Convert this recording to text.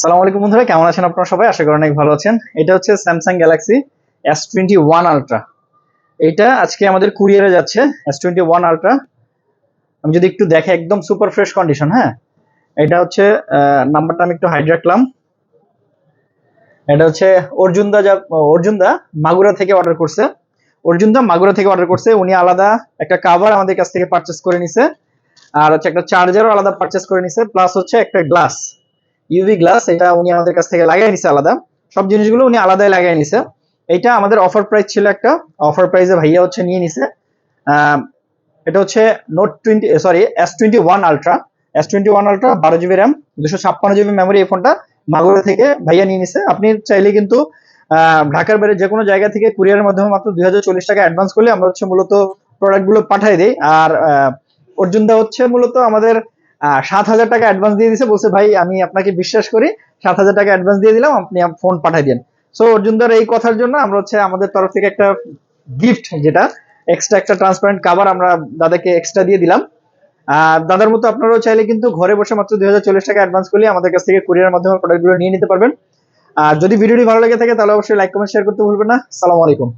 সালাম আলাইকুম বন্ধুরা, কেমন আছেন আপনারা সবাই? আশা করি অনেক ভালো আছেন। এটা হচ্ছে Samsung Galaxy S twenty one ultra এটা আজকে আমাদের কুরিয়ারে যাচ্ছে এস টোয়েন্টি ওয়ান আলট্রা আমি যদি একটু দেখে, একদম সুপার ফ্রেশ কন্ডিশন হ্যাঁ? এটা হচ্ছে নাম্বারটা আমি একটু হাইড রাখলাম। এটা হচ্ছে অর্জুনদা যা, অর্জুনদা মাগুরা থেকে অর্ডার করছে। অর্জুনদা মাগুরা থেকে অর্ডার করছে। উনি আলাদা একটা কাভার আমাদের কাছ থেকে পারচেস করে নিছে। আর হচ্ছে একটা চার্জারও আলাদা পারচেস করে নিছে। প্লাস হচ্ছে একটা গ্লাস ইউভি গ্লাস এটা উনি আমাদের কাছ থেকে লাগাই নিছে আলাদা। সব জিনিসগুলো উনি আলাদাই লাগাই নিছে। এটা আমাদের অফার প্রাইস ছিল একটা। অফার প্রাইসে ভাইয়া হচ্ছে নিয়ে নিছে। এটা হচ্ছে note twenty sorry S twenty one ultra S twenty one ultra বারো জিবি র্যাম দুশো ছাপ্পান্ন জিবি মেমোরি এই ফোনটা মাগুরা থেকে ভাইয়া নিয়ে নিছে। আপনি চাইলে কিন্তু ঢাকার বাইরে যে কোনো জায়গা থেকে কুরিয়ারের মাধ্যমে মাত্র দুই হাজার চল্লিশ টাকা অ্যাডভান্স করলে আমরা হচ্ছে মূলত প্রোডাক্টগুলো পাঠিয়ে দিই। আর অর্জুনদা হচ্ছে মূলত আমাদের সাত হাজার টাকা অ্যাডভান্স দিয়ে দিছে। বলছে, ভাই, আমি আপনাকে বিশ্বাস করি, সাত হাজার টাকা অ্যাডভান্স দিয়ে দিলাম, আপনি ফোন পাঠিয়ে দেন। সো অর্জুনদার এই কথার জন্য আমরা হচ্ছে আমাদের তরফ থেকে একটা গিফট যেটা এক্সট্রা একটা ট্রান্সপারেন্ট কাভার আমরা দাদাকে এক্সট্রা দিয়ে দিলাম। দাদার মতো আপনারাও চাইলে কিন্তু ঘরে বসে মাত্র দুই হাজার চল্লিশ টাকা অ্যাডভান্স করলে আমাদের কাছ থেকে কুরিয়ার মাধ্যমে প্রোডাক্টগুলো নিয়ে নিতে পারবেন। আর যদি ভিডিওটি ভালো লেগে থাকে, তাহলে অবশ্যই লাইক কমেন্ট শেয়ার করতে ভুলবেন না। সালাম আলাইকুম।